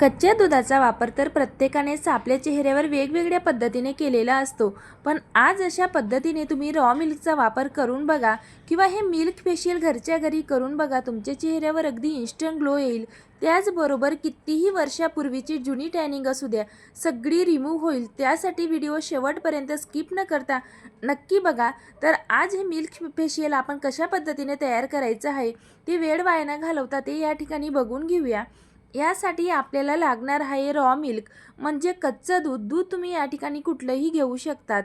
कच्च्या दुधाचा वापर तर प्रत्येकानेच आपल्या चेहऱ्यावर वेगवेगळ्या पद्धतीने केलेला असतो. पण आज अशा पद्धतीने तुम्ही रॉ मिल्कचा वापर करून बघा किंवा हे मिल्क फेशियल घरच्या घरी करून बघा तुमच्या चेहऱ्यावर अगदी इन्स्टंट ग्लो येईल. त्याचबरोबर कितीही वर्षापूर्वीची जुनी टॅनिंग असू द्या सगळी रिमूव्ह होईल. त्यासाठी व्हिडिओ शेवटपर्यंत स्किप न करता नक्की बघा. तर आज हे मिल्क फेशियल आपण कशा पद्धतीने तयार करायचं आहे ते वेळ वाया न घालवता ते या ठिकाणी बघून घेऊया. यासाठी आपल्याला लागणार आहे रॉ मिल्क म्हणजे कच्चं दूध. दूध तुम्ही या ठिकाणी कुठलंही घेऊ शकतात.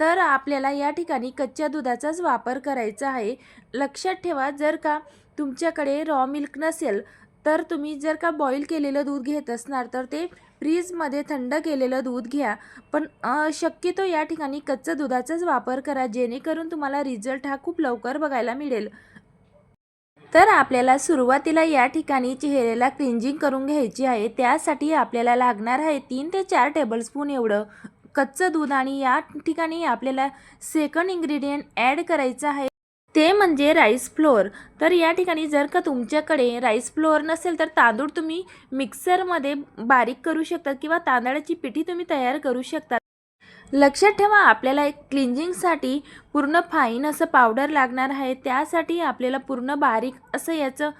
तर आपल्याला या ठिकाणी कच्च्या दुधाचाच वापर करायचा आहे. लक्षात ठेवा जर का तुमच्याकडे रॉ मिल्क नसेल तर तुम्ही जर का बॉईल केलेलं दूध घेत असणार तर ते फ्रीजमध्ये थंड केलेलं दूध घ्या. पण शक्यतो या ठिकाणी कच्चं दुधाचाच वापर करा. जेणेकरून तुम्हाला रिझल्ट हा खूप लवकर बघायला मिळेल. तर आपल्याला सुरुवातीला या ठिकाणी चेहऱ्याला क्लिंजिंग करून घ्यायची आहे. त्यासाठी आपल्याला लागणार आहे तीन ते चार टेबलस्पून एवढं कच्चं दूध आणि या ठिकाणी आपल्याला सेकंड इंग्रेडियंट ॲड करायचं आहे. ते म्हणजे राईस फ्लोअर तर या ठिकाणी जर का तुमच्याकडे राईस फ्लोअर नसेल तर तांदूळ तुम्ही मिक्सरमध्ये बारीक करू शकता किंवा तांदळाची पिठी तुम्ही तयार करू शकता. लक्षात ठेवा आपल्याला एक क्लिंजिंगसाठी पूर्ण फाईन असं पावडर लागणार आहे. त्यासाठी आपल्याला पूर्ण बारीक असं याचं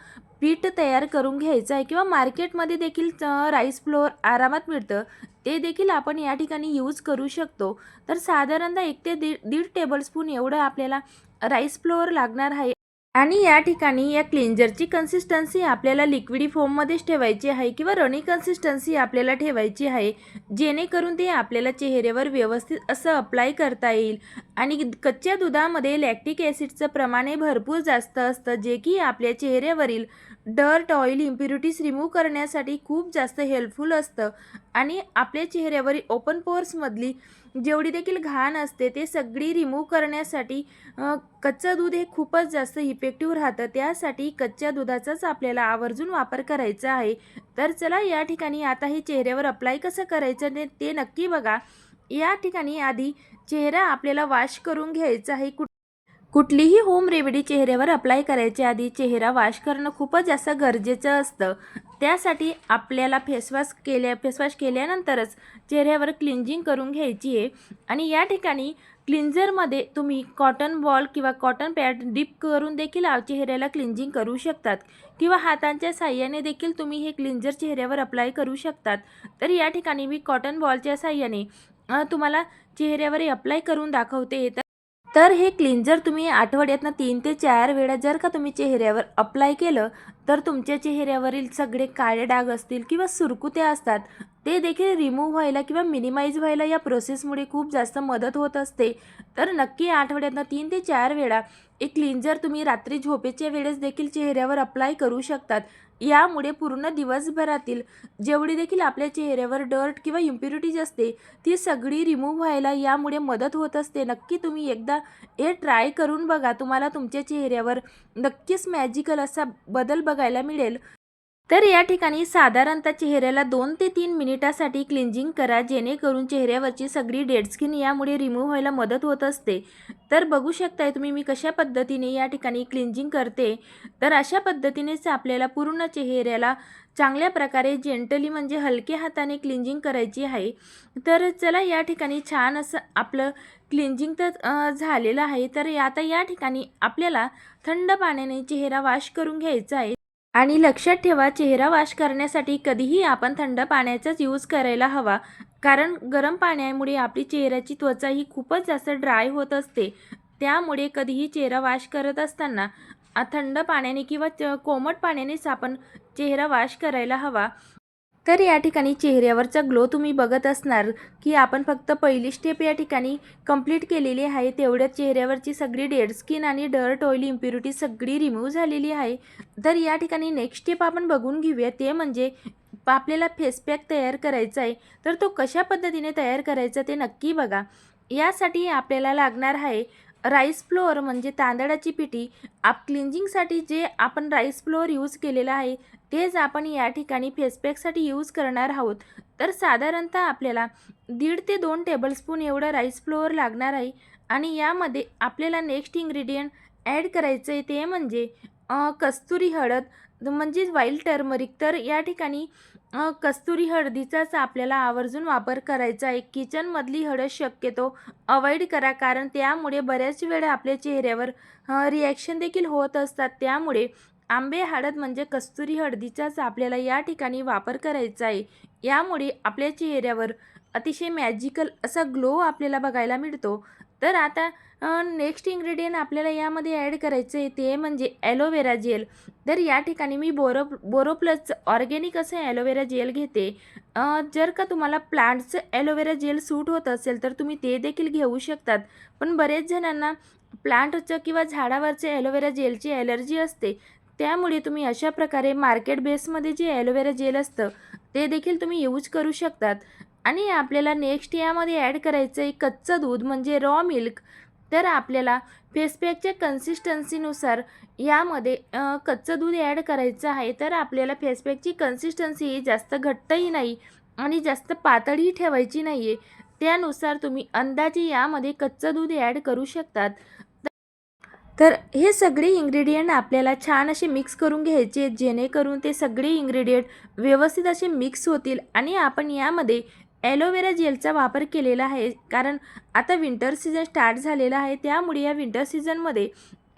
पीठ तयार करून घ्यायचं आहे किंवा मार्केटमध्ये देखील राईस फ्लोअर आरामात मिळतं. ते देखील आपण या ठिकाणी यूज करू शकतो. तर साधारणतः एक ते दीड दीड टेबलस्पून एवढं आपल्याला राईस फ्लोअर लागणार आहे. आणि या ठिकाणी या क्लिंजरची कन्सिस्टन्सी आपल्याला लिक्विडी फॉर्ममध्येच ठेवायची आहे किंवा रणी कन्सिस्टन्सी आपल्याला ठेवायची आहे जेणेकरून ते आपल्याला चेहऱ्यावर व्यवस्थित असं अप्लाय करता येईल. आणि कच्च्या दुधामध्ये लॅक्टिक ॲसिडचं प्रमाण हे भरपूर जास्त असतं जे की आपल्या चेहऱ्यावरील डर्ट ऑइल इम्प्युरिटीज रिमूव्ह करण्यासाठी खूप जास्त हेल्पफुल असतं. आणि आपल्या चेहऱ्यावरील ओपन पोर्समधली जेवढी देखील घाण असते ते सगळी रिमूव्ह करण्यासाठी कच्चं दूध हे खूपच जास्त इफेक्टिव्ह राहतं. त्यासाठी कच्च्या दुधाचाच आपल्याला आवर्जून वापर करायचा आहे. तर चला या ठिकाणी आता हे चेहऱ्यावर अप्लाय कसं करायचं ते ते नक्की बघा. या ठिकाणी आधी चेहरा आपल्याला वॉश करून घ्यायचा आहे. कुठ कुठलीही होम रेमेडी चेहऱ्यावर अप्लाय करायच्या आधी चेहरा वॉश करणं खूपच जास्त गरजेचं असतं. त्यासाठी आपल्याला फेसवॉश केल्या फेसवॉश केल्यानंतरच चेहऱ्यावर क्लिंजिंग करून घ्यायची आहे. आणि या ठिकाणी क्लिन्झरमध्ये तुम्ही कॉटन बॉल किंवा कॉटन पॅड डिप करून देखील चेहऱ्याला क्लिंजिंग करू शकतात. किंवा हातांच्या साह्याने देखील तुम्ही हे क्लिन्झर चेहऱ्यावर अप्लाय करू शकतात. तर या ठिकाणी मी कॉटन बॉलच्या साह्याने तुम्हाला चेहऱ्यावर अप्लाय करून दाखवते. तर हे क्लिन्झर तुम्ही आठवड्यातनं तीन ते चार वेळा जर का तुम्ही चेहऱ्यावर अप्लाय केलं तर तुमच्या चेहऱ्यावरील सगळे काळे डाग असतील किंवा सुरकुत्या असतात ते देखील रिमूव्ह व्हायला किंवा मिनिमाइज व्हायला या प्रोसेसमुळे खूप जास्त मदत होत असते. तर नक्की आठवड्यातनं तीन ते चार वेळा एक क्लिन्झर तुम्ही रात्री झोपेच्या वेळेस देखील चेहऱ्यावर अप्लाय करू शकतात. यामुळे पूर्ण दिवसभरातील जेवढी देखील आपल्या चेहऱ्यावर डर्ट किंवा इम्प्युरिटीज असते ती सगळी रिमूव्ह व्हायला यामुळे मदत होत असते. नक्की तुम्ही एकदा हे ट्राय करून बघा. तुम्हाला तुमच्या चेहऱ्यावर नक्कीच मॅजिकल असा बदल बघायला मिळेल. तर या ठिकाणी साधारणतः चेहऱ्याला दोन ते तीन मिनिटासाठी क्लिंजिंग करा जेणेकरून चेहऱ्यावरची सगळी डेड स्किन यामुळे रिमूव्ह व्हायला मदत होत असते. तर बघू शकताय तुम्ही मी कशा पद्धतीने या ठिकाणी क्लिंजिंग करते? तर अशा पद्धतीनेच आपल्याला पूर्ण चेहऱ्याला चांगल्या प्रकारे जेंटली म्हणजे हलक्या हाताने क्लिंजिंग करायची आहे. तर चला या ठिकाणी छान असं आपलं क्लिंजिंग तर झालेलं आहे. तर आता या ठिकाणी आपल्याला थंड पाण्याने चेहरा वॉश करून घ्यायचा आहे. आणि लक्षात ठेवा चेहरा वॉश करण्यासाठी कधीही आपण थंड पाण्याचाच यूज करायला हवा. कारण गरम पाण्यामुळे आपली चेहऱ्याची त्वचा ही खूपच जास्त ड्राय होत असते. त्यामुळे कधीही चेहरा वॉश करत असताना थंड पाण्याने किंवा च- कोमट पाण्यानेच आपण चेहरा वॉश करायला हवा. तर या ठिकाणी चेहऱ्यावरचा ग्लो तुम्ही बघत असणार की आपण फक्त पहिली स्टेप या ठिकाणी कंप्लीट केलेली आहे. तेवढ्या चेहऱ्यावरची सगळी डेड स्किन आणि डर्ट ऑइल इम्प्युरिटी सगळी रिमूव्ह झालेली आहे. तर या ठिकाणी नेक्स्ट स्टेप आपण बघून घेऊया. ते म्हणजे आपल्याला फेस पॅक तयार करायचा आहे. तर तो कशा पद्धतीने तयार करायचा ते नक्की बघा. यासाठी आपल्याला लागणार आहे राईस फ्लोअर म्हणजे तांदळाची पिठी. आप क्लिंजिंगसाठी जे आपण राईस फ्लोअर यूज केलेला आहे तेच आपण या ठिकाणी फेसपॅकसाठी यूज करणार आहोत. तर साधारणतः आपल्याला दीड ते दोन टेबलस्पून एवढं राईस फ्लोअर लागणार आहे आणि यामध्ये आपल्याला नेक्स्ट इंग्रेडियंट ॲड करायचं आहे ते म्हणजे कस्तुरी हळद म्हणजेच वाईल्ड टर्मरिक तर या ठिकाणी कस्तुरी हळदीचाच आपल्याला आवर्जून वापर करायचा आहे. किचनमधली हळद शक्यतो अवॉइड करा कारण त्यामुळे बऱ्याच वेळा आपल्या चेहऱ्यावर रिॲक्शन देखील होत असतात. त्यामुळे आंबे हळद म्हणजे कस्तुरी हळदीचाच आपल्याला या ठिकाणी वापर करायचा आहे. यामुळे आपल्या चेहऱ्यावर अतिशय मॅजिकल असा ग्लो आपल्याला बघायला मिळतो. तर आता नेक्स्ट इंग्रेडियंट आपल्याला यामध्ये ॲड करायचं आहे ते म्हणजे ॲलोवेरा जेल तर या ठिकाणी मी बोरो बोरोप्लसचं ऑर्गॅनिक असं ॲलोवेरा जेल घेते. जर का तुम्हाला प्लांटचं ॲलोवेरा जेल सूट होत असेल तर तुम्ही ते देखील घेऊ शकतात. पण बरेच जणांना प्लांटचं किंवा झाडावरचे ॲलोवेरा जेलची ॲलर्जी असते. त्यामुळे तुम्ही अशा प्रकारे मार्केट बेसमध्ये जे ॲलोवेरा जेल असतं ते देखील तुम्ही यूज करू शकतात. आणि आपल्याला नेक्स्ट यामध्ये ॲड करायचं आहे कच्चं दूध म्हणजे रॉ मिल्क. तर आपल्याला फेसपॅकच्या कन्सिस्टन्सीनुसार यामध्ये कच्चं दूध ॲड करायचं आहे. तर आपल्याला फेसपॅकची कन्सिस्टन्सी ही जास्त घट्टही नाही आणि जास्त पातळही ठेवायची नाही आहे त्यानुसार तुम्ही अंदाजे यामध्ये कच्चं दूध ॲड करू शकतात. तर हे सगळे इंग्रेडियंट आपल्याला छान असे मिक्स करून घ्यायचे जेणेकरून ते सगळे इंग्रेडियंट व्यवस्थित असे मिक्स होतील आणि आपण यामध्ये ॲलोवेरा जेलचा वापर केलेला आहे. कारण आता विंटर सीझन स्टार्ट झालेला आहे त्यामुळे या विंटर सीझनमध्ये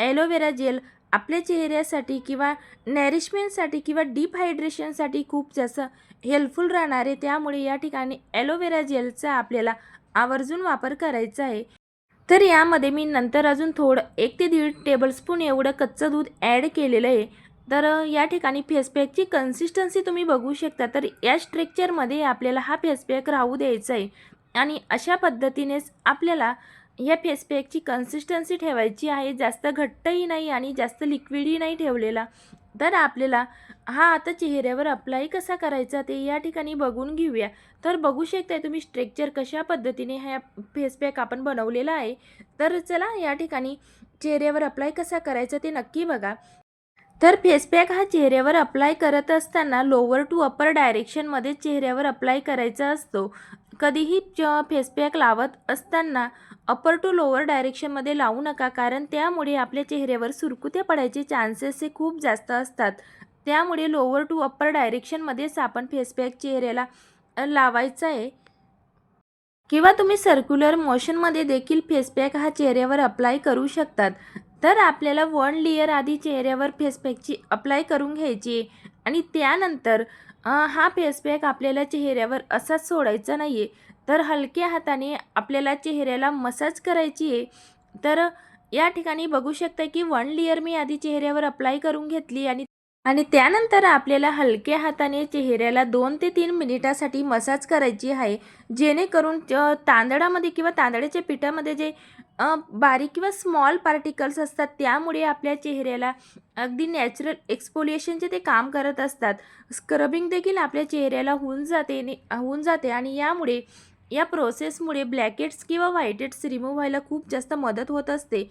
ॲलोवेरा जेल आपल्या चेहऱ्यासाठी किंवा नॅरिशमेंटसाठी किंवा डीप हायड्रेशनसाठी खूप जास्त हेल्पफुल राहणार आहे. त्यामुळे या ठिकाणी ॲलोवेरा जेलचा आपल्याला आवर्जून वापर करायचा आहे. तर यामध्ये मी नंतर अजून थोडं एक ते दीड टेबलस्पून एवढं कच्चं दूध ॲड केलेलं आहे. तर या ठिकाणी फेसपॅकची कन्सिस्टन्सी तुम्ही बघू शकता. तर या स्ट्रेक्चरमध्ये आपल्याला हा फेसपॅक राहू द्यायचा आहे. आणि अशा पद्धतीनेच आपल्याला या फेसपॅकची कन्सिस्टन्सी ठेवायची आहे. जास्त घट्टही नाही आणि जास्त लिक्विडही नाही ठेवलेला. तर आपल्याला हा आता चेहऱ्यावर अप्लाय कसा करायचा ते या ठिकाणी बघून घेऊया. तर बघू शकताय तुम्ही स्ट्रेक्चर कशा पद्धतीने हा फेसपॅक आपण बनवलेला आहे. तर चला या ठिकाणी चेहऱ्यावर अप्लाय कसा करायचा ते नक्की बघा. तर फेसपॅक हा चेहऱ्यावर अप्लाय करत असताना लोअर टू अप्पर डायरेक्शनमध्ये चेहऱ्यावर अप्लाय करायचा असतो. कधीही फेसपॅक लावत असताना अप्पर टू लोअर डायरेक्शनमध्ये लावू नका कारण त्यामुळे आपल्या चेहऱ्यावर सुरकुत्या पडायचे चान्सेस हे खूप जास्त असतात. त्यामुळे लोअर टू अप्पर डायरेक्शनमध्येच आपण फेसपॅक चेहऱ्याला लावायचं लावायचा आहे किंवा तुम्ही सर्क्युलर मोशनमध्ये देखील फेसपॅक हा चेहऱ्यावर अप्लाय करू शकतात. तर आपल्याला वन लेअर आधी चेहऱ्यावर फेसपॅकची अप्लाय करून घ्यायची आहे. आणि त्यानंतर हा फेसपॅक आपल्याला चेहऱ्यावर असाच सोडायचा नाही आहे तर हलक्या हाताने आपल्याला चेहऱ्याला मसाज करायची आहे तर या ठिकाणी बघू शकता की वन लेअर मी आधी चेहऱ्यावर अप्लाय करून घेतली आणि आणि त्यानंतर आपल्याला हलक्या हाताने चेहऱ्याला दोन ते तीन मिनिटासाठी मसाज करायची आहे. जेणेकरून तांदळामध्ये किंवा तांदळाच्या पिठामध्ये जे बारीक किंवा स्मॉल पार्टिकल्स असतात त्यामुळे आपल्या चेहऱ्याला अगदी नॅचरल एक्सपोलिएशनचे ते काम करत असतात. स्क्रबिंग देखील आपल्या चेहऱ्याला होऊन जाते ने- होऊन जाते आणि यामुळे या प्रोसेसमुळे ब्लॅकेट्स किंवा व्हाईटेट्स रिमूव्ह व्हायला खूप जास्त मदत होत असते.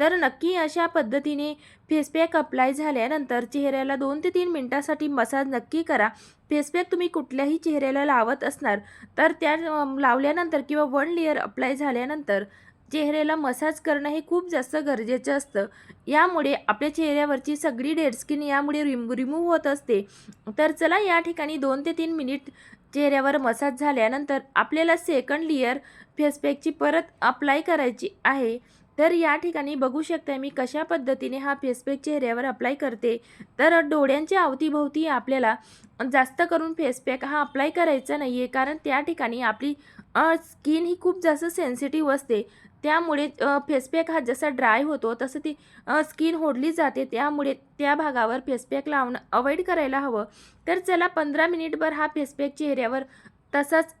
तर नक्की अशा पद्धतीने फेसपॅक अप्लाय झाल्यानंतर चेहऱ्याला दोन ते तीन मिनटासाठी मसाज नक्की करा. फेसपॅक तुम्ही कुठल्याही चेहऱ्याला लावत असणार तर त्या लावल्यानंतर किंवा वन लेअर अप्लाय झाल्यानंतर चेहऱ्याला मसाज करणं हे खूप जास्त गरजेचं असतं. यामुळे आपल्या चेहऱ्यावरची सगळी डेड स्किन यामुळे रिम रिमूव्ह होत असते. तर चला या ठिकाणी दोन ते तीन मिनिट चेहऱ्यावर मसाज झाल्यानंतर आपल्याला सेकंड लेअर फेसपॅकची परत अप्लाय करायची आहे. तर या ठिकाणी बघू शकता मी कशा पद्धतीने हा फेसपॅक चेहऱ्यावर अप्लाय करते. तर डोळ्यांच्या अवतीभोवती आपल्याला जास्त करून फेसपॅक हा अप्लाय करायचा नाही आहे कारण त्या ठिकाणी आपली स्किन ही खूप जास्त सेन्सिटिव्ह असते. त्यामुळे फेसपॅक हा जसा ड्राय होतो तसं ती स्किन होडली जाते. त्यामुळे त्या भागावर फेसपॅक लावणं अवॉइड करायला हवं. तर चला पंधरा मिनिटभर हा फेसपॅक चेहऱ्यावर तसाच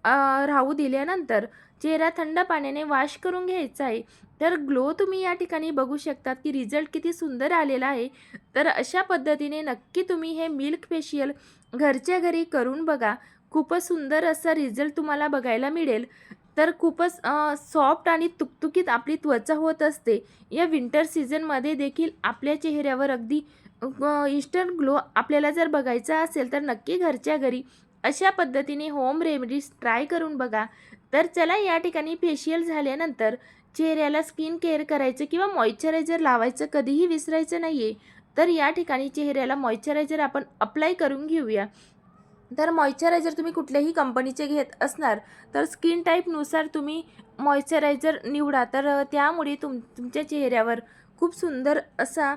राहू दिल्यानंतर चेहरा थंड पाण्याने वॉश करून घ्यायचा आहे. तर ग्लो तुम्ही या ठिकाणी बघू शकतात की रिझल्ट किती सुंदर आलेला आहे. तर अशा पद्धतीने नक्की तुम्ही हे मिल्क फेशियल घरच्या घरी करून बघा. खूपच सुंदर असा रिझल्ट तुम्हाला बघायला मिळेल. तर खूपच सॉफ्ट आणि तुकतुकीत आपली त्वचा होत असते. या विंटर सीझनमध्ये देखील आपल्या चेहऱ्यावर अगदी इन्स्टंट ग्लो आपल्याला जर बघायचा असेल तर नक्की घरच्या घरी अशा पद्धतीने होम रेमेडीज ट्राय करून बघा. तर चला या ठिकाणी फेशियल झाल्यानंतर चेहऱ्याला स्किन केअर करायचं किंवा मॉइश्चरायझर लावायचं कधीही विसरायचं नाही आहे तर या ठिकाणी चेहऱ्याला मॉइश्चरायझर आपण अप्लाय करून घेऊया. तर मॉइश्चरायझर तुम्ही कुठल्याही कंपनीचे घेत असणार तर स्किन टाईपनुसार तुम्ही मॉइश्चरायझर निवडा. तर त्यामुळे तुम तुमच्या चेहऱ्यावर खूप सुंदर असा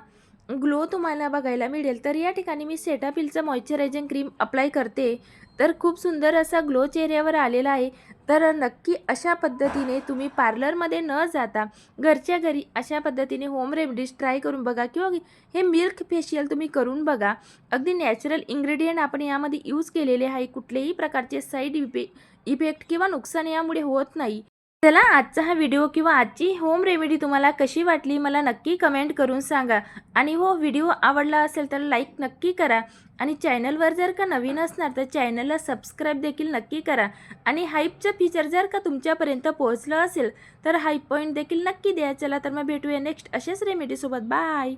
ग्लो तुम्हाला बघायला मिळेल. तर या ठिकाणी मी सेटाफिलचं मॉइश्चरायझिंग क्रीम अप्लाय करते. तर खूप सुंदर असा ग्लो चेहऱ्यावर आलेला आहे. तर नक्की अशा पद्धतीने तुम्ही पार्लरमध्ये न जाता घरच्या घरी अशा पद्धतीने होम रेमडीज ट्राय करून बघा किंवा हे मिल्क फेशियल तुम्ही करून बघा. अगदी नॅचरल इन्ग्रेडियंट आपण यामध्ये यूज केलेले आहे. कुठलेही प्रकारचे साईड इफे इफेक्ट किंवा नुकसान यामुळे होत नाही. चला आजचा हा व्हिडिओ किंवा आजची होम रेमेडी तुम्हाला कशी वाटली मला नक्की कमेंट करून सांगा. आणि हो व्हिडिओ आवडला असेल तर लाईक नक्की करा. आणि चॅनलवर जर का नवीन असणार तर चॅनलला सबस्क्राईब देखील नक्की करा. आणि हाईपचं फीचर जर का तुमच्यापर्यंत पोहोचलं असेल तर हाईप पॉईंट देखील नक्की द्या. चला तर मग भेटूया नेक्स्ट अशाच रेमेडीसोबत. बाय!